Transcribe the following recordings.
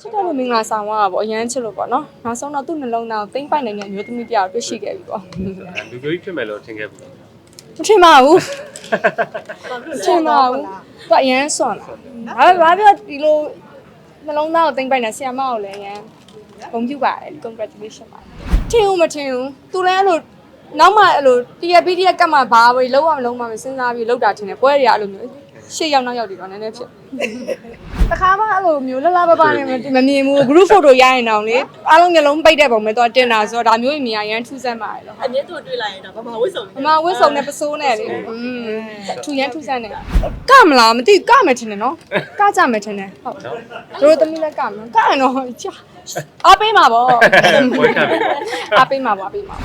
ချစ်တဲ့လူမင်္ဂလာဆောင်သွားတာပေါ့အရန်ချစ်လို့ပေါ့နော်နောက်ဆုံးတော့သူ့နှလုံးသားကိုသိမ့်ပိုက်နိုင်တဲ့မျိုးသမီးတယောက်တွေ့ရှိခဲ့ပြီပေါ့လူမျိုးကြီးဖြစ်မယ်လို့ထင်ခဲ့ဘူးလားမထင်ပါဘူးမထင်ပါဘူးသူအရန်စွန့်လာဘာဘာပြောဒီလိုနှလုံးသားကိုသိမ့်ပိုက်နေဆီယမကိုလည်းအရန်ဂုဏ်ပြုပါတယ် congratulation ပါထင်ဦးမထင်ဘူးသူလည်းအဲ့လိုနောက်မှအဲ့လိုတရပီးတရကတ်မှဘာပဲလုံးဝမလုံးဝမစဉ်းစားပြီးလောက်တာထင်တယ်ပွဲတွေကအဲ့လိုမျိုး ရှေ့ရောက်နောက်ရောက်တွေတော့နည်းနည်းဖြစ်တခါမှအဲ့လိုမျိုးလှလှပပနဲ့မမမြင်ဘူး group photo ရရင်တောင်လေအားလုံးမျိုးလုံးပိတ်တဲ့ပုံပဲတော့တင်တာဆိုတော့ဒါမျိုးကြီးမြင်ရရန်ထူးဆန်းပါတယ်လို့အမြဲတူတွေ့လိုက်ရင်ဒါဘာမှဝစ်စုံအမဝစ်စုံနဲ့ပစိုးနဲ့လေอืมထူရန်ထူးဆန်းတယ်ကမလားမသိဘူးကမယ်ထင်တယ်နော်ကကြမယ်ထင်တယ်ဟုတ်နော်တို့သမီးလည်းကမယ်ကရင်တော့ကြာအားပေးမှာပေါ့ပွဲခံပြီအားပေးမှာပေါ့အားပေးမှာ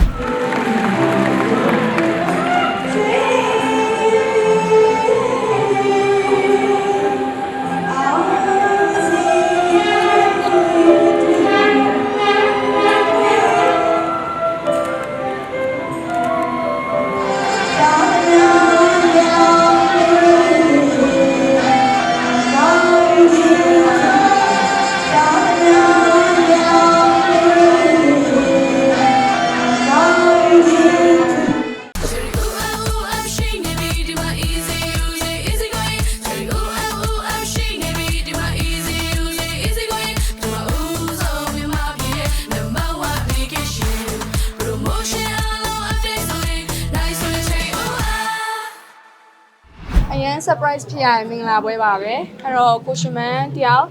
အရန် surprise ဖြစ်ရရင်မင်္ဂလာပွဲပါပဲအဲ့တော့ကိုရှင်မန်တယောက်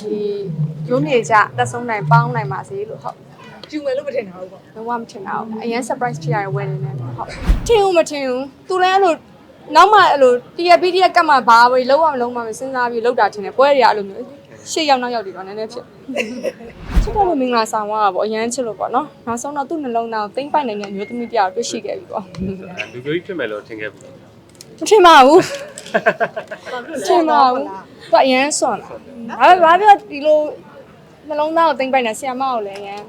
ဒီရုံးနေကြတက်ဆုံးနိုင်ပေါင်းနိုင်ပါစေလို့ဟုတ်ကျူမယ်လို့မထင်တာဘူးပေါ့လုံးဝမထင်တာဘူးအရင် surprise ဖြစ်ရတဲ့ wedding နဲ့ဟုတ်ထင်ဦးမထင်ဘူးသူလည်းအဲ့လိုနောက်မှအဲ့လိုတရပီးတရကတ်မှဘာပဲလုံးဝမလုံးဝမစဉ်းစားပြီးလောက်တာထင်တယ်ပွဲတွေကအဲ့လိုမျိုးရှေ့ရောက်နောက်ရောက်တွေတော့နည်းနည်းဖြစ်ချစ်တဲ့လူမင်္ဂလာဆောင်သွားတာပေါ့အရန်ချစ်လို့ပေါ့နော်နောက်ဆုံးတော့သူ့နှလုံးသားကိုသိမ့်ပိုက်နိုင်တဲ့မျိုးသမီးတယောက်တွေ့ရှိခဲ့ပြီပေါ့လူမျိုးကြီးဖြစ်မယ်လို့ထင်ခဲ့ဘူးလား မထင်ပါဘူးမထင်ပါဘူးသူအရန်စွန့်လာဘာဘာပြောဒီလိုနှလုံးသားကိုသိမ့်ပိုက်နေဆီယမကိုလည်းအရန်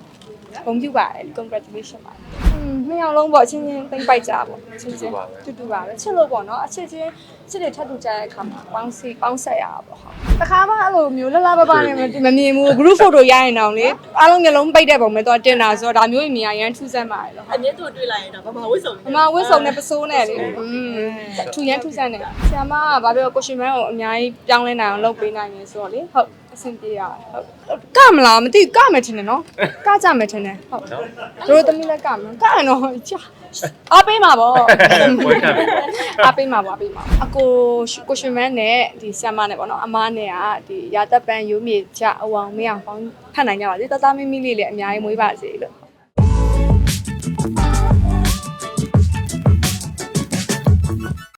ဂုဏ်ပြုပါတယ် congratulation ပါอืมနှစ်ယောက်လုံးပေါ့အချင်းချင်းသိမ့်ပိုက်ကြပေါ့အချင်းချင်းတူတူပါပဲချစ်လို့ပေါ့နော်အချစ်ချင်းချစ်တွေထပ်တူကြတဲ့အခါမှာပေါင်းစီပေါင်းဆက်ရတာပေါ့ဟုတ်တခါမှအဲ့လိုမျိုးလှလှပပနဲ့မမမြင်ဘူး group photo ရရင်တောင်လေအားလုံးမျိုးလုံးပိတ်တဲ့ပုံပဲတော့တင်တာဆိုတော့ဒါမျိုးကြီးမြင်ရရန်ထူးဆန်းပါတယ်လို့အမြဲတူတွေ့လိုက်ရင်ဒါဘာမှဝစ်စုံအမဝစ်စုံနဲ့ပစိုးနဲ့လေอืมထူရန်ထူးဆန်းတယ်ဆရာမကဘာပြောကိုရှင်မန်းကိုအများကြီးပြောင်းလဲနိုင်အောင်လုပ်ပေးနိုင်တယ်ဆိုတော့လေဟုတ်အဆင်ပြေရဟုတ်ကမလားမသိဘူးကမယ်ထင်တယ်နော်ကကြမယ်ထင်တယ်ဟုတ်နော်တို့သမီးလည်းကမယ်ကရင်တော့ကြာ အားပေးမှာပေါ့ပွဲခံပြီအားပေးမှာပေါ့အားပေးမှာအကိုကိုရှင်မန်းနဲ့ဒီဆရာမနဲ့ပေါ့နော်အမားနဲ့ကဒီရာသက်ပန်းရိုးမြေကြအဝေါင်မင်းအောင်ပေါင်းဖတ်နိုင်ကြပါစေတသားမီမီလေးလည်းအများကြီးမွေးပါစေလို့